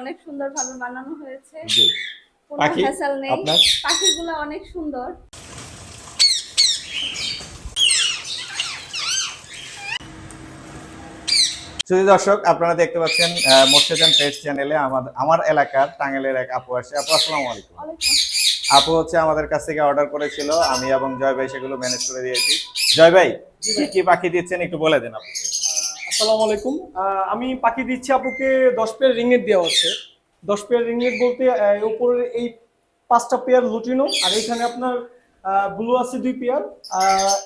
অনেক সুন্দর ভাবে বানানো হয়েছে। জি। পাখি? নেই। পাখিগুলো অনেক সুন্দর। শুধু দর্শক আপনারা দেখতে পাচ্ছেন মোর্শেদান পেজ চ্যানেলে আমাদের আমার এলাকার টাঙ্গাইলের এক আপু আসছে। আপু আসসালামু আলাইকুম। আপু হচ্ছে আমাদের কাছ থেকে অর্ডার করেছিল। আমি এবং জয় ভাই সেগুলো ম্যানেজ করে দিয়েছি। জয় ভাই কি কি পাখি দিচ্ছেন একটু বলে দেন আপনি আসসালামু আলাইকুম। আমি পাখি দিচ্ছি আপুকে দশ পেয়ার রিংনেট দেওয়া হচ্ছে দশ পেয়ার রিংনেট বলতে উপরের এই পাঁচটা পেয়ার লুটিনো আর এখানে আপনার ব্লু আছে দুই পেয়ার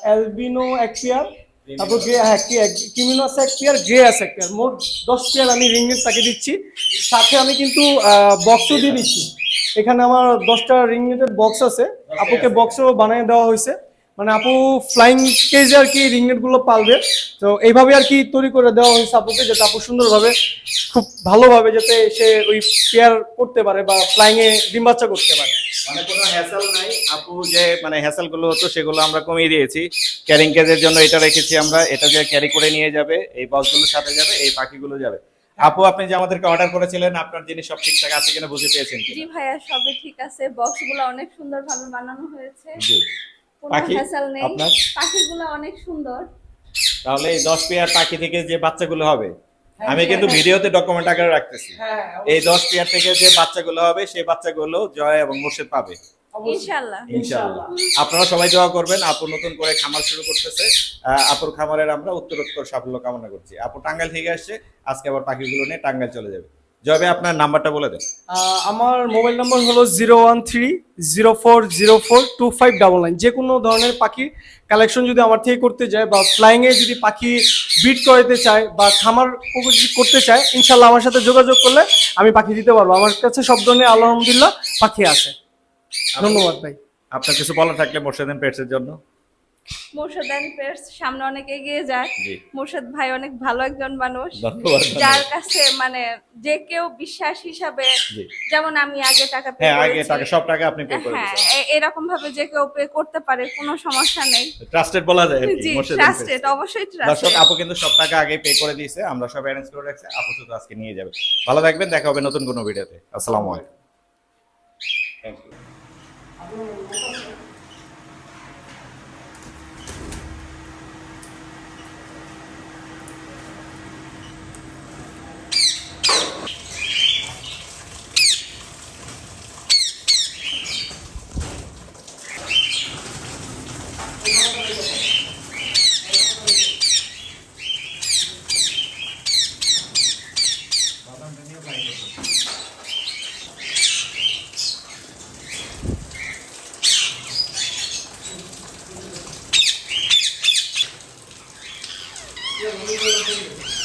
অ্যালবিনো এক পেয়ার তারপর গ্রে হ্যাঁ কিমিনো আছে এক পেয়ার গ্রে আছে এক পেয়ার। মোট দশ পেয়ার আমি রিংনেট তাকে দিচ্ছি। সাথে আমি কিন্তু বক্সও দিয়ে দিচ্ছি। এখানে আমার দশটা রিংনেটের বক্স আছে। আপুকে বক্সও বানিয়ে দেওয়া হয়েছে। মানে আপু ফ্লাইং কেজে আর কি রিংনেটগুলো পালবে। তো এইভাবে আর কি তৈরি করে দেওয়া হয়েছে আপুকে যাতে আপু সুন্দরভাবে খুব ভালোভাবে যাতে সে ওই পেয়ার করতে পারে বা ফ্লাইং এ ডিম বাচ্চা করতে পারে। মানে কোনো হ্যাসেল নাই। আপু যে মানে হ্যাসেলগুলো হতো সেগুলো আমরা কমিয়ে দিয়েছি। ক্যারিং কেজের জন্য এটা রেখেছি আমরা। এটা যে ক্যারি করে নিয়ে যাবে এই বক্সগুলোর সাথে যাবে এই পাখিগুলো যাবে। আপু আপনি যে আমাদেরকে অর্ডার করেছিলেন আপনার জিনিস সব ঠিকঠাক আছে কিনা বুঝে পেয়েছেন জি ভাইয়া সবই ঠিক আছে। বক্সগুলো অনেক সুন্দর ভাবে বানানো হয়েছে। জি। পাখি? আপনার? পাখিগুলো অনেক সুন্দর। তাহলে এই দশ পেয়ার পাখি থেকে যে বাচ্চাগুলো হবে আমি কিন্তু ভিডিওতে ডকুমেন্ট আকারে রাখতেছি। হ্যাঁ এই দশ পেয়ার থেকে যে বাচ্চাগুলো হবে সেই বাচ্চাগুলো জয় এবং মুর্শিদ পাবে। ইনশাআল্লাহ। ইনশাআল্লাহ। আপনারা সবাই দোয়া করবেন আপু নতুন করে খামার শুরু করতেছে। আহ, আপুর খামারের আমরা উত্তরোত্তর সাফল্য কামনা করছি। আপু টাঙ্গাইল থেকে আসছে আজকে আবার পাখিগুলো নিয়ে টাঙ্গাইল চলে যাবে। জবে আপনার নাম্বারটা বলে দেন। আমার মোবাইল নাম্বার হলো zero one three zero four zero four two five double nine. যে কোনো ধরনের পাখি কালেকশন যদি আমার থেকে করতে যায় বা ফ্লাইং এ যদি পাখি বিট করাতে চায় বা খামার করতে চায় ইনশাল্লাহ আমার সাথে যোগাযোগ করলে আমি পাখি দিতে পারব। আমার কাছে সব ধরনের আলহামদুলিল্লাহ পাখি আছে। ধন্যবাদ ভাই। আপনার কিছু বলা থাকলে মোর্শেদিন পেটসের জন্য। পেয়ার্স সামনে অনেক এগিয়ে যায় মোর্শেদ ভাই অনেক ভালো একজন মানুষ। যার কাছে মানে যে কেউ বিশ্বাস হিসাবে যেমন আমি আগে টাকা pay হ্যাঁ আগে টাকা সব টাকা আপনি পে করে হ্যাঁ এরকম ভাবে যে কেউ পে করতে পারে কোনো সমস্যা নেই। ট্রাস্টেড বলা যায় জি ট্রাস্টেড। অবশ্যই দর্শক আপু কিন্তু সব টাকা আগে পে করে দিয়েছে আমরা সব অ্যারেঞ্জ করে রাখছি আপু শুধু আজকে নিয়ে যাবে। ভালো থাকবেন দেখা হবে নতুন কোনো ভিডিওতে আসসালামু আলাইকুম। 이거 미니버스